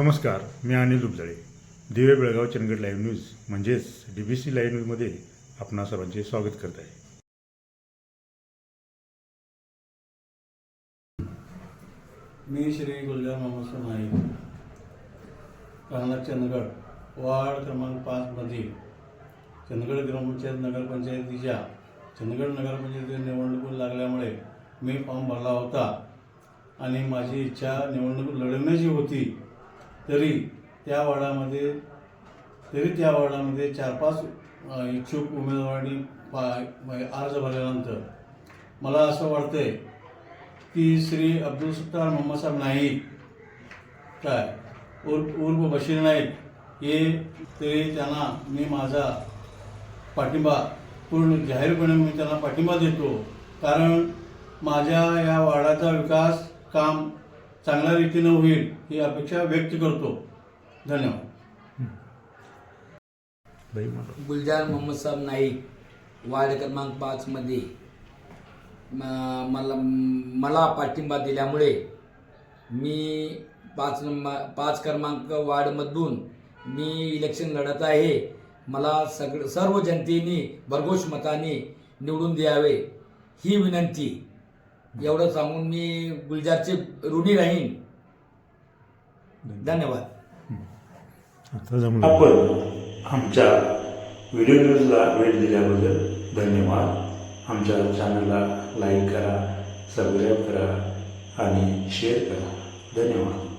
नमस्कार मी अनिल दुबजळे दिवे Belgaum Chandgad live news म्हणजेच डी बी सी लाईव्ह न्यूजमध्ये आपणा सर्वांचे स्वागत करत आहे. मी श्री गुलजार मोहम्मद नाईक राहणार चंदगड वार्ड क्रमांक पाचमध्ये चंदगड ग्रामपंचायत नगरपंचायतीच्या चंदगड नगरपंचायती निवडणूक लागल्यामुळे मी फॉर्म भरला होता. आणि माझी इच्छा निवडणूक लढवण्याची होती. तरी त्या वार्डामध्ये तरी त्या वार्डामध्ये चार पाच इच्छुक उमेदवारांनी पा- म्हणजे अर्ज भरल्यानंतर मला असं वाटतंय की श्री अब्दुल सत्तार मोहम्मद साहेब नाईक काय? उर्फ उर्फ बशीर नाईक हे ते त्यांना मी माझा पाठिंबा पूर्ण जाहीरपणे मी त्यांना पाठिंबा देतो. कारण माझ्या या वार्डाचा विकास काम चांगल्या रीतीनं होईल ही अपेक्षा व्यक्त करतो. धन्यवाद. गुलजार मोहम्मद साहेब नाईक वार्ड क्रमांक पाचमध्ये म- मला मला पाठिंबा दिल्यामुळे मी पाच नंबर पाच क्रमांक वार्डमधून मी इलेक्शन लढत आहे. मला सगळं सर्व जनतेने भरघोष मताने निवडून द्यावे ही विनंती. एवढं सांगून मी गुलजारचे ऋणी राहीन. धन्यवाद. आता जमलं. आपण आमच्या व्हिडिओ न्यूजला वेळ दिल्याबद्दल धन्यवाद. आमच्या चॅनलला लाईक करा सबस्क्राईब करा आणि शेअर करा. धन्यवाद.